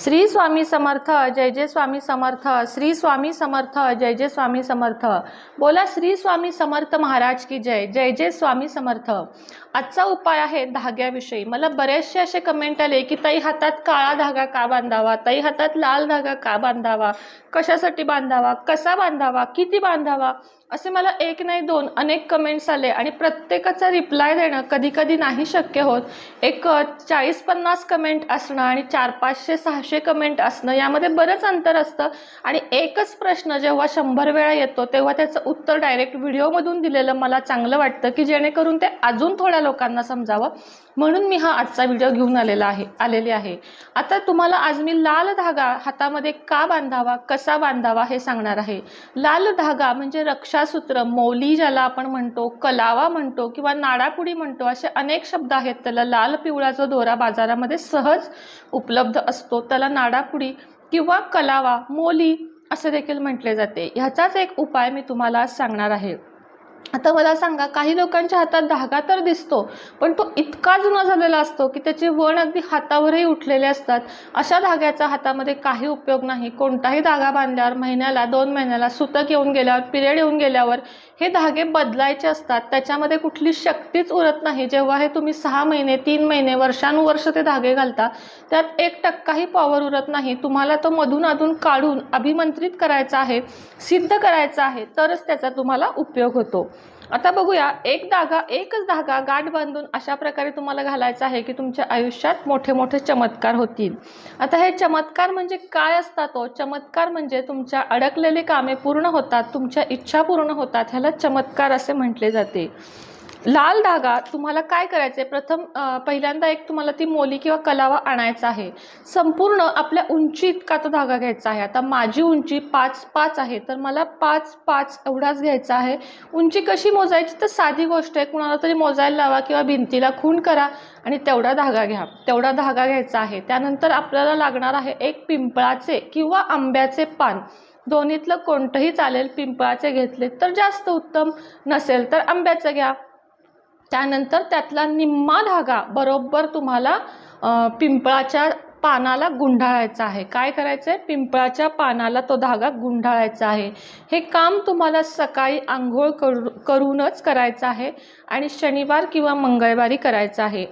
श्री स्वामी समर्थ जय जय स्वामी समर्थ श्री स्वामी समर्थ जय जय स्वामी समर्थ. बोला श्री स्वामी समर्थ महाराज की जय जय जय स्वामी समर्थ. आजचा उपाय आहे धाग्याविषयी. मला बरेचसे असे कमेंट आले की ताई हातात काळा धागा का बांधावा? ताई हातात लाल धागा का बांधावा? कशासाठी बांधावा? कसा बांधावा? किती बांधावा? असे मला एक नाही दोन अनेक कमेंट्स आले आणि प्रत्येकाचा रिप्लाय देणं कधी कधी नाही शक्य होत. एक चाळीस पन्नास कमेंट असणं आणि चार पाचशे सहाशे कमेंट असणं यामध्ये बरंच अंतर असतं. आणि एकच प्रश्न जेव्हा शंभर वेळा येतो तेव्हा त्याचं उत्तर डायरेक्ट व्हिडिओमधून दिलेलं मला चांगलं वाटतं की जेणेकरून ते अजून थोड्या लोकांना समजावं. म्हणून मी हा आजचा व्हिडिओ घेऊन आलेला आहे आलेले आहे. आता तुम्हाला आज मी लाल धागा हातामध्ये का बांधावा कसा बांधावा हे सांगणार आहे. लाल धागा म्हणजे रक्षासूत्र मौली ज्याला आपण म्हणतो कलावा म्हणतो किंवा नाडापुडी म्हणतो असे अनेक शब्द आहेत. त्याला लाल पिवळा जो दोरा बाजारामध्ये सहज उपलब्ध असतो. त्याला नाडापुडी किंवा कलावा मोली असे देखील म्हटले जाते. ह्याचाच एक उपाय मी तुम्हाला आज सांगणार आहे. आता मला सांगा काही लोकांच्या हातात धागा तर दिसतो पण तो इतका जुना झालेला असतो की त्याचे वण अगदी हातावरही उठलेले असतात. अशा धाग्याचा हातामध्ये काही उपयोग नाही. कोणताही धागा बांधल्यावर महिन्याला दोन महिन्याला सुतक येऊन गेल्यावर पिरियड येऊन गेल्यावर हे धागे बदलायचे असतात. त्याच्यामध्ये कुठली शक्तीच उरत नाही. जेव्हा हे तुम्ही सहा महिने तीन महिने वर्षानुवर्ष ते धागे घालता त्यात एक टक्काही पॉवर उरत नाही. तुम्हाला तो मधून अधून काढून अभिमंत्रित करायचा आहे सिद्ध करायचा आहे तरच त्याचा तुम्हाला उपयोग होतो. आता बघूया एक धागा एकच धागा गाठ बांधून अशा प्रकारे तुम्हाला घालायचा आहे की तुमच्या आयुष्यात मोठे मोठे चमत्कार होतील. आता हे चमत्कार म्हणजे काय असतात तो चमत्कार म्हणजे तुमच्या अडकलेली कामे पूर्ण होतात तुमच्या इच्छा पूर्ण होतात ह्याला चमत्कार असे म्हटले जाते. लाल धागा तुम्हाला काय करायचं आहे प्रथम पहिल्यांदा एक तुम्हाला ती मोली किंवा कलावा आणायचा आहे. संपूर्ण आपल्या उंची इतका तो धागा घ्यायचा आहे? आता माझी उंची पाच पाच आहे तर मला पाच पाच एवढाच घ्यायचा आहे. उंची कशी मोजायची? तर साधी गोष्ट आहे कुणाला तरी मोजायला लावा किंवा भिंतीला खूण करा आणि तेवढा धागा घ्या. तेवढा धागा घ्यायचा आहे. त्यानंतर आपल्याला लागणार आहे एक पिंपळाचे किंवा आंब्याचे पान. दोन्हीतलं कोणतंही चालेल पिंपळाचे घेतले तर जास्त उत्तम नसेल तर आंब्याचं घ्या. त्यानंतर त्यातला निम्मा धागा बरोबर तुम्हाला पिंपळाच्या पानाला गुंढाळायचा आहे. काय करायचं आहे पिंपळाच्या पानाला तो धागा गुंढाळायचा आहे. हे काम तुम्हाला सकाळी आंघोळ करू करूनच करायचं आहे आणि शनिवार किंवा मंगळवारी करायचं आहे.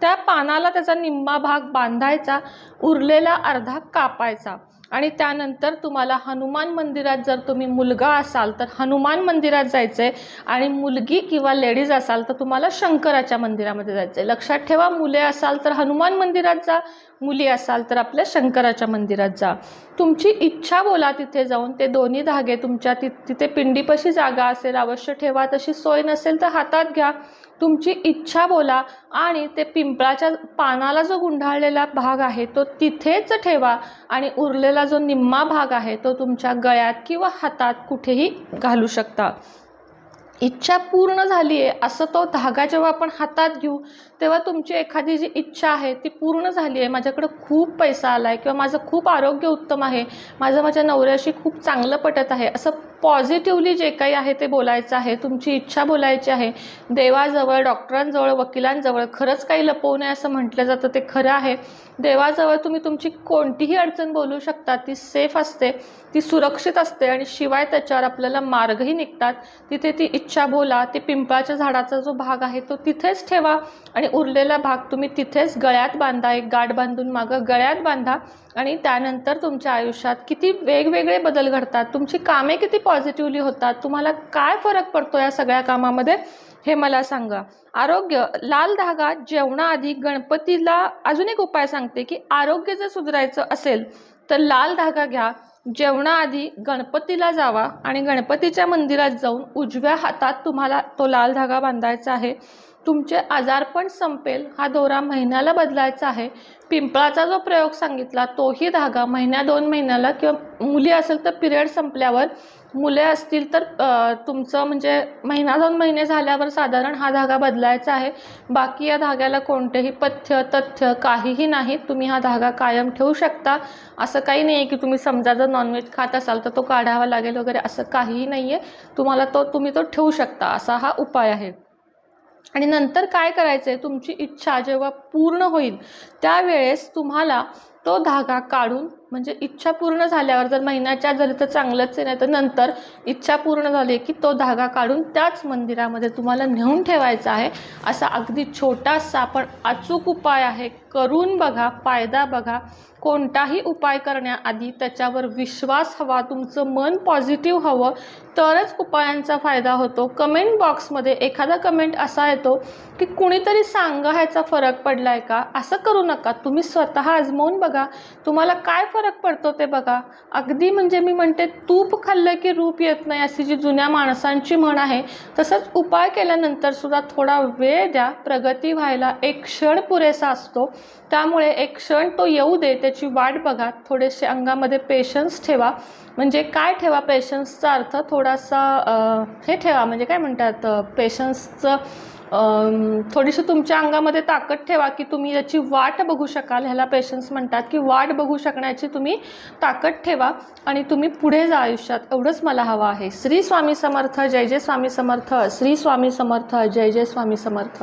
त्या पानाला त्याचा निम्मा भाग बांधायचा उरलेला अर्धा कापायचा. आणि त्यानंतर तुम्हाला हनुमान मंदिरात जर तुम्ही मुलगा असाल तर हनुमान मंदिरात जायचं आहे आणि मुलगी किंवा लेडीज असाल तर तुम्हाला शंकराच्या मंदिरामध्ये जायचं आहे लक्षात ठेवा मुले असाल तर हनुमान मंदिरात जा मुली असाल तर आपल्या शंकराच्या मंदिरात जा. तुमची इच्छा बोला तिथे जाऊन ते दोन्ही धागे तुमच्या ति तिथे पिंडीपाशी जागा असेल अवश्य ठेवा. तशी सोय नसेल तर हातात घ्या. तुमची इच्छा बोला आणि ते पिंपळाच्या पानाला जो गुंढाळलेला भाग आहे तो तिथेच ठेवा आणि उरलेला जो निम्मा भाग आहे तो तुमच्या गळ्यात किंवा हातात कुठेही घालू शकता. इच्छा पूर्ण झाली आहे असं तो धागा जेव्हा आपण हातात घेऊ तेव्हा तुमची एखादी जी इच्छा आहे ती पूर्ण झाली आहे माझ्याकडं खूप पैसा आला आहे किंवा माझं खूप आरोग्य उत्तम आहे माझं माझ्या नवऱ्याशी खूप चांगलं पटत आहे असं पॉझिटिव्हली जे काही आहे ते बोलायचं आहे तुमची इच्छा बोलायची आहे देवाजवळ डॉक्टरांजवळ वकिलांजवळ खरंच काही लपवू नये असं म्हटलं जातं ते खरं आहे. देवाजवळ तुम्ही तुमची कोणतीही अडचण बोलू शकता ती सेफ असते ती सुरक्षित असते आणि शिवाय त्याच्यावर आपल्याला मार्गही निघतात. तिथे ती इच्छा बोला ते पिंपळाच्या झाडाचा जो भाग आहे तो तिथेच ठेवा आणि उरलेला भाग तुम्ही तिथेच गळ्यात बांधा एक गाठ बांधून मागं गळ्यात बांधा आणि त्यानंतर तुमच्या आयुष्यात किती वेगवेगळे बदल घडतात तुमची कामे किती पॉझिटिव्हली होतात तुम्हाला काय फरक पडतो या सगळ्या कामामध्ये हे मला सांगा. आरोग्य लाल धागा जेवणाआधी गणपतीला अजून एक उपाय सांगते की आरोग्य जर सुधारायचं असेल तर लाल धागा घ्या जेवणाआधी गणपतीला जावा आणि गणपतीच्या मंदिरात जाऊन उजव्या हातात तुम्हाला तो लाल धागा बांधायचा आहे. तुमचे आजारपण संपेल. हा दोरा महिन्याला बदलायचा आहे. पिंपळाचा जो प्रयोग सांगितला तोही धागा महिन्या दोन महिन्याला किंवा मुली असेल तर पिरियड संपल्यावर मुले असतील तर तुमचं म्हणजे महिना दोन महिने झाल्यावर साधारण हा धागा बदलायचा आहे. बाकी या धाग्याला कोणतेही पथ्य तथ्य काहीही नाही. तुम्ही हा धागा कायम ठेवू शकता. असं काही नाही आहे की तुम्ही समजा जर नॉनव्हेज खात असाल तर तो काढावा लागेल वगैरे असं काहीही नाही आहे तुम्हाला तो तुम्ही तो ठेवू शकता. असा हा उपाय आहे. आणि नंतर काय करायचं आहे तुमची इच्छा जेव्हा पूर्ण होईल त्यावेळेस तुम्हाला तो धागा काढून म्हणजे इच्छा पूर्ण झाल्यावर जर महिन्याच्या झाली तर चांगलंच आहे नाही तर नंतर इच्छा पूर्ण झाली की तो धागा काढून त्याच मंदिरामध्ये तुम्हाला नेऊन ठेवायचा आहे. असा अगदी छोटासा पण अचूक उपाय आहे. करून बघा फायदा बघा. कोणताही उपाय करण्याआधी त्याच्यावर विश्वास हवा तुमचं मन पॉझिटिव्ह हवं तरच उपायांचा फायदा होतो. कमेंट बॉक्समध्ये एखादा कमेंट असा येतो की कुणीतरी सांगा ह्याचा फरक पडला आहे का? असं करू नका. तुम्ही स्वतः आजमावून बघा. तुम्हाला काय फरक पडतो ते बघा. अगदी म्हणजे मी म्हणते तूप खाल्लं की रूप येत नाही अशी जी जुन्या माणसांची म्हण आहे तसंच उपाय केल्यानंतर सुद्धा थोडा वेळ द्या. प्रगती व्हायला एक क्षण पुरेसा असतो. त्यामुळे एक क्षण तो येऊ दे त्याची वाट बघा. थोडेसे अंगामध्ये पेशन्स ठेवा. म्हणजे काय ठेवा? पेशन्सचा अर्थ थोडासा हे ठेवा. म्हणजे काय म्हणतात पेशन्सचं थोडीशी तुमच्या अंगामध्ये ताकद ठेवा की तुम्ही याची वाट बघू शकाल. ह्याला पेशन्स म्हणतात की वाट बघू शकण्याची तुम्ही ताकद ठेवा आणि तुम्ही पुढे जा आयुष्यात. एवढंच मला हवं आहे. श्री स्वामी समर्थ जय जय स्वामी समर्थ. श्री स्वामी समर्थ जय जय स्वामी समर्थ.